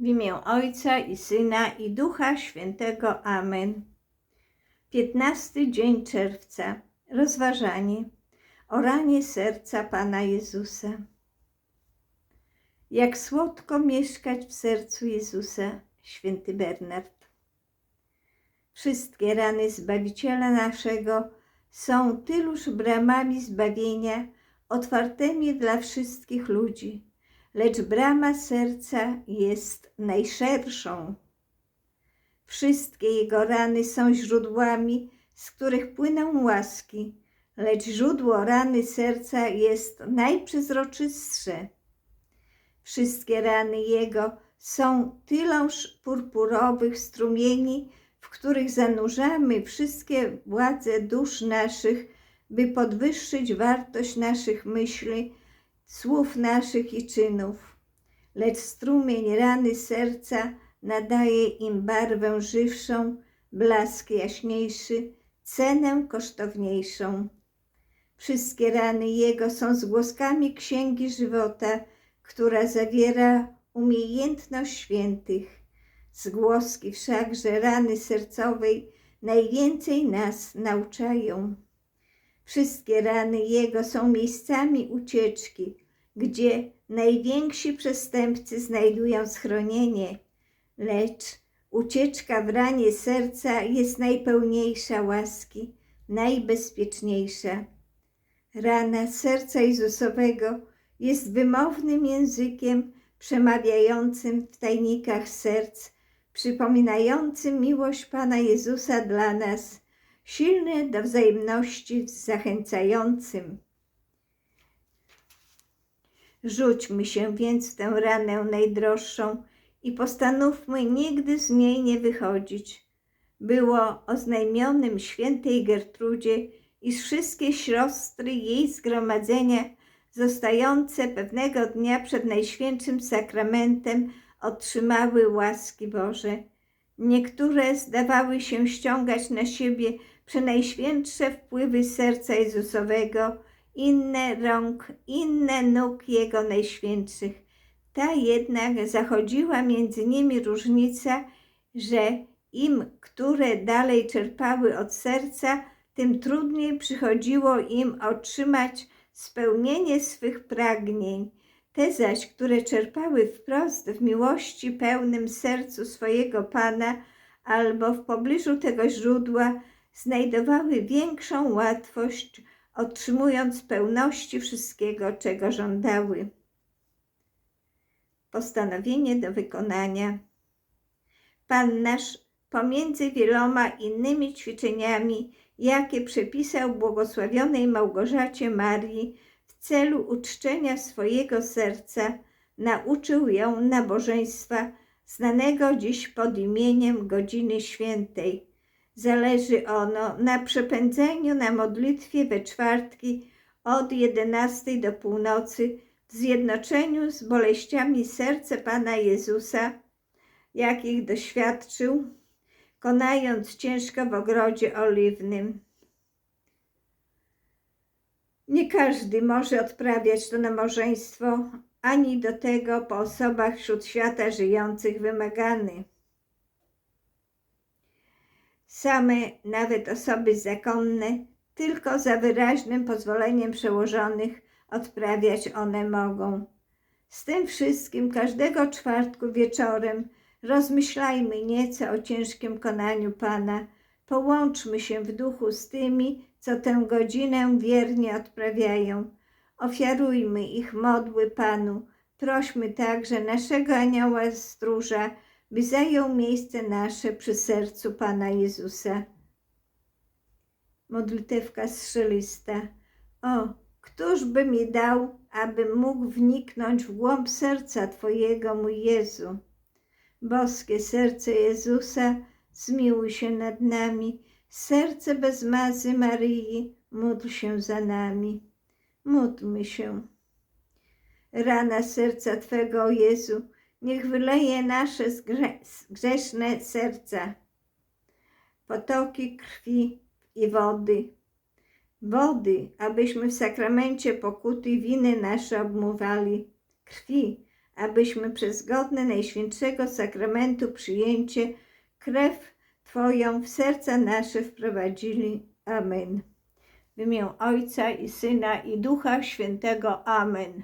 W imię Ojca i Syna i Ducha Świętego. Amen. 15 dzień czerwca. Rozważanie. O ranie serca Pana Jezusa. Jak słodko mieszkać w sercu Jezusa, święty Bernard. Wszystkie rany Zbawiciela naszego są tyluż bramami zbawienia otwartymi dla wszystkich ludzi lecz brama serca jest najszerszą. Wszystkie jego rany są źródłami, z których płyną łaski, lecz źródło rany serca jest najprzezroczystsze. Wszystkie rany jego są tyląż purpurowych strumieni, w których zanurzamy wszystkie władze dusz naszych, by podwyższyć wartość naszych myśli słów naszych i czynów, lecz strumień rany serca nadaje im barwę żywszą, blask jaśniejszy, cenę kosztowniejszą. Wszystkie rany Jego są zgłoskami Księgi Żywota, która zawiera umiejętność świętych. Zgłoski wszakże rany sercowej najwięcej nas nauczają. Wszystkie rany Jego są miejscami ucieczki, gdzie najwięksi przestępcy znajdują schronienie, lecz ucieczka w ranie serca jest najpełniejsza łaski, najbezpieczniejsza. Rana serca Jezusowego jest wymownym językiem przemawiającym w tajnikach serc, przypominającym miłość Pana Jezusa dla nas – silny do wzajemności, zachęcającym. Rzućmy się więc w tę ranę najdroższą i postanówmy nigdy z niej nie wychodzić. Było oznajmionym świętej Gertrudzie, iż wszystkie siostry jej zgromadzenia, zostające pewnego dnia przed Najświętszym Sakramentem, otrzymały łaski Boże. Niektóre zdawały się ściągać na siebie przenajświętsze wpływy serca Jezusowego, inne rąk, inne nóg Jego najświętszych. Ta jednak zachodziła między nimi różnica, że im, które dalej czerpały od serca, tym trudniej przychodziło im otrzymać spełnienie swych pragnień. Te zaś, które czerpały wprost w miłości pełnym sercu swojego Pana albo w pobliżu tego źródła, znajdowały większą łatwość, otrzymując pełności wszystkiego, czego żądały. Postanowienie do wykonania. Pan nasz pomiędzy wieloma innymi ćwiczeniami, jakie przepisał błogosławionej Małgorzacie Marii w celu uczczenia swojego serca, nauczył ją nabożeństwa znanego dziś pod imieniem Godziny Świętej, Zależy ono na przepędzeniu na modlitwie we czwartki od 11 do północy w zjednoczeniu z boleściami serca Pana Jezusa, jakich doświadczył, konając ciężko w ogrodzie oliwnym. Nie każdy może odprawiać to nabożeństwo, ani do tego po osobach wśród świata żyjących wymagany. Same, nawet osoby zakonne, tylko za wyraźnym pozwoleniem przełożonych odprawiać one mogą. Z tym wszystkim każdego czwartku wieczorem rozmyślajmy nieco o ciężkim konaniu Pana, połączmy się w duchu z tymi, co tę godzinę wiernie odprawiają. Ofiarujmy ich modły Panu, prośmy także naszego anioła stróża, by zajął miejsce nasze przy sercu Pana Jezusa. Modlitewka strzelista. O, któż by mi dał, abym mógł wniknąć w głąb serca Twojego, mój Jezu? Boskie serce Jezusa, zmiłuj się nad nami. Serce bez mazy Maryi, módl się za nami. Módlmy się. Rana serca Twego, Jezu, niech wyleje nasze grzeszne serca, potoki krwi i wody. Wody, abyśmy w sakramencie pokuty winy nasze obmywali, krwi, abyśmy przez godne Najświętszego Sakramentu przyjęcie krew Twoją w serca nasze wprowadzili. Amen. W imię Ojca i Syna i Ducha Świętego. Amen.